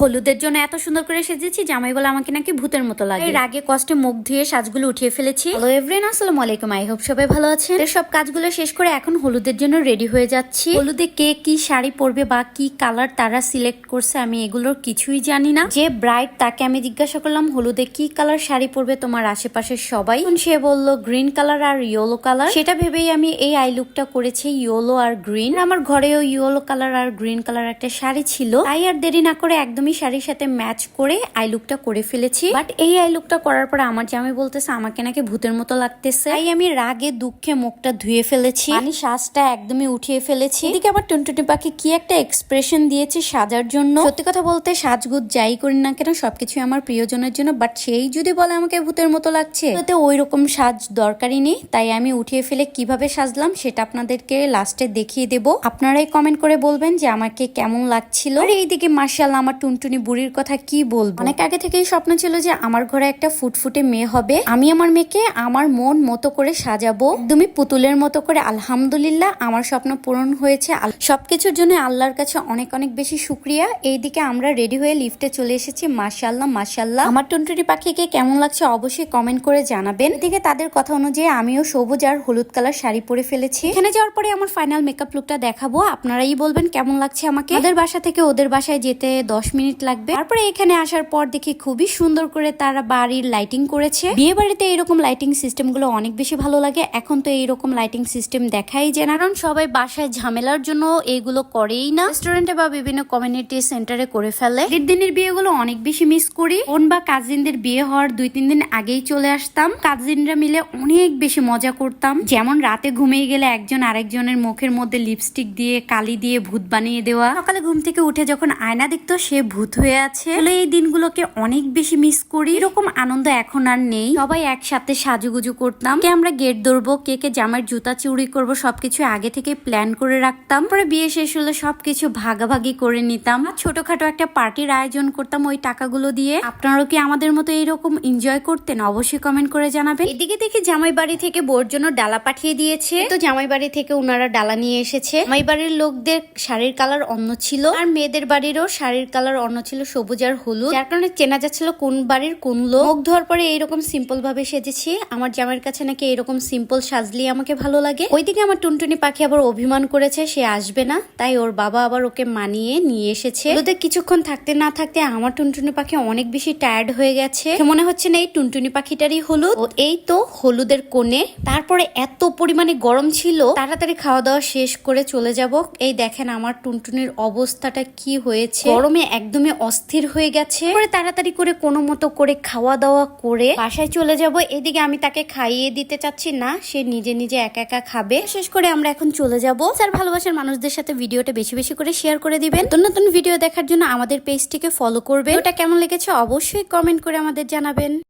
হলুদের জন্য এত সুন্দর করে সেজেছি জামাই বলে আমাকে নাকি ভূতের মতো লাগে। এর আগে কষ্টে মুখ ধুয়ে সাজগুলো উঠিয়ে ফেলেছি। হ্যালো এভরিন আসসালামু আলাইকুম আই হোপ সবাই ভালো আছেন। সব কাজগুলো শেষ করে এখন হলুদের জন্য রেডি হয়ে যাচ্ছি। হলুদে কে কি শাড়ি পরবে বা কি কালার তারা সিলেক্ট করছে আমি এগুলোর কিছুই জানি না। যে ব্রাইট তাকে আমি জিজ্ঞাসা করলাম হলুদে কি কালার শাড়ি পরবে তোমার আশেপাশের সবাই? সে বলল গ্রিন কালার আর ইয়েলো কালার সেটা ভেবেই আমি এই আই লুকটা করেছি ইয়েলো আর গ্রিন আমার ঘরেও ইয়েলো কালার আর গ্রিন কালার একটা শাড়ি ছিল। তাই আর দেরি না করে একদমই শাড়ির সাথে ম্যাচ করে আই লুকটা করে ফেলেছি। বাট এই আই লুকটা করার পরে আমার জামাই বলতেছে, আমাকে নাকি ভূতের মতো লাগতেছে। তাই আমি রাগে, দুঃখে মুখটা ধুয়ে ফেলেছি। মানে শ্বাসটা একদমই উঠিয়ে ফেলেছি। এদিকে আবার টুনটুনি পাখি কি একটা এক্সপ্রেশন দিয়েছে সাজার জন্য। সত্যি কথা বলতে সাজগুজ যাই করি না কেন সবকিছু আমার প্রিয়জনের জন্য। বাট সেই যদি বলে আমাকে ভূতের মতো লাগছে, তাতে ওই রকম সাজ দরকারই নেই। তাই আমি উঠিয়ে ফেলে কীভাবে সাজলাম সেটা আপনাদেরকে লাস্টে দেখিয়ে দেব। আপনারাই কমেন্ট করে বলবেন যে আমাকে কেমন লাগছিল। আর এইদিকে মার্শাল, আমার টুনটুনি বুড়ির কথা কি বলব? অনেক আগে থেকেই স্বপ্ন ছিল যে আমার ঘরে একটা ফুটফুটে মেয়ে হবে। আমি আমার মেয়েকে আমার মন মতো করে সাজাবো। একদমই পুতুলের মতো করে, আলহামদুলিল্লাহ, আমার স্বপ্ন পূরণ হয়েছে। সবকিছুর জন্য আল্লাহর কাছে অনেক অনেক বেশি শুক্রিয়া। এইদিকে আমরা রেডি হয়ে লিফটে চলে এসেছি। মাশাল্লাহ মাশাল্লাহ আমার টুনটুনি পাখিকে কেমন লাগছে অবশ্যই কমেন্ট করে জানাবেন। এদিকে তাদের কথা অনুযায়ী আমিও সবুজ আর হলুদ কালার শাড়ি পরে ফেলেছি। এখানে যাওয়ার পরে আমার ফাইনাল মেকআপ লুকটা দেখাবো। আপনারাই বলবেন কেমন লাগছে আমাকে। ওদের বাসা থেকে ওদের বাসায় যেতে দশ মিনিট লাগবে। তারপরে এখানে আসার পর দেখি খুবই সুন্দর করে তারা বাড়ির লাইটিং করেছে। বিয়ে বাড়িতে এরকম লাইটিং সিস্টেমগুলো অনেক বেশি ভালো লাগে। এখন তো এইরকম লাইটিং সিস্টেম দেখাই না। কারণ সবাই বাসায় ঝামেলার জন্য এইগুলো করেই না। রেস্টুরেন্টে বা বিভিন্ন কমিউনিটি সেন্টারে করে ফেলে। ঈদ দিনের বিয়েগুলো অনেক বেশি মিস করি। বোন বা কাজিনদের বিয়ে হওয়ার দুই তিন দিন আগেই চলে আসতাম। কাজিনরা মিলে অনেক বেশি মজা করতাম। যেমন রাতে ঘুমিয়ে গেলে একজন আরেকজনের মুখের মধ্যে লিপস্টিক দিয়ে, কালি দিয়ে ভূত বানিয়ে দেওয়া। সকালে ঘুম থেকে উঠে যখন আয়না দেখতো, সে ভূত হয়ে আছে। আসলে এই দিনগুলোকে অনেক বেশি মিস করি। এরকম আনন্দ এখন আর নেই। সবাই একসাথে সাজুগুজু করতাম। কে আমরা গেট ধরবো, কে কে জামার জুতা চুরি করব, সবকিছু আগে থেকে প্ল্যান করে রাখতাম। পরে বিয়ে শেষ হলে সবকিছু ভাগাভাগি করে নিতাম। আর ছোটখাটো একটা পার্টির আয়োজন করতাম ওই টাকাগুলো দিয়ে। আপনারাও কি আমাদের মতো এইরকম এনজয় করতেন? অবশ্যই কমেন্ট করে জানাবেন। এদিকে দেখি জামাই বাড়ি থেকে বোর জন্য ডালা পাঠিয়ে দিয়েছে। তো জামাই বাড়ি থেকে ওনারা ডালা নিয়ে এসেছে। জামাই বাড়ির লোকদের শাড়ির কালার অন্য ছিল। আর মেয়েদের বাড়িরও শাড়ির কালার অন্য ছিল সবুজ আর হলুদ। যার কারণে চেনা যাচ্ছিল কোন বাড়ির কোন লোক। মুখ ধোয়ার পরে এইরকম সিম্পল ভাবে সেজেছি। আমার জামাইয়ের কাছে নাকি এরকম সিম্পল সাজলি আমাকে ভালো লাগে। ওইদিকে আমার টুনটুনি পাখি আবার অভিমান করেছে, সে আসবে না। তাই ওর বাবা আবার ওকে মানিয়ে নিয়ে এসেছে। ওদের কিছুক্ষণ থাকতে না থাকতে আমার টুনটুনি পাখি অনেক বেশি টায়ার্ড হয়ে গেছে। মনে হচ্ছে না এই টুনটুনি পাখিটারই হলুদ। ও এই তো হলুদের কোণে। তারপরে এত পরিমাণে গরম ছিল। তাড়াতাড়ি খাওয়া দাওয়া শেষ করে চলে যাব। এই দেখেন আমার টুনটুনির অবস্থাটা কি হয়েছে। গরমে একদমই অস্থির হয়ে গেছে। পরে তাড়াতাড়ি করে কোনো মতো করে খাওয়া দাওয়া করে বাসায় চলে যাব। এদিকে আমি তাকে খাইয়ে দিতে চাচ্ছি না, সে নিজে নিজে একা একা খাবে। শেষ করে আমরা এখন চলে যাব। স্যার, ভালোবাসার মানুষদের সাথে ভিডিওটা বেশি বেশি করে শেয়ার করে দিবেন। নতুন নতুন ভিডিও দেখার জন্য আমাদের পেজটিকে ফলো করবে ওটা কেমন লেগেছে অবশ্যই কমেন্ট করে আমাদের জানাবেন।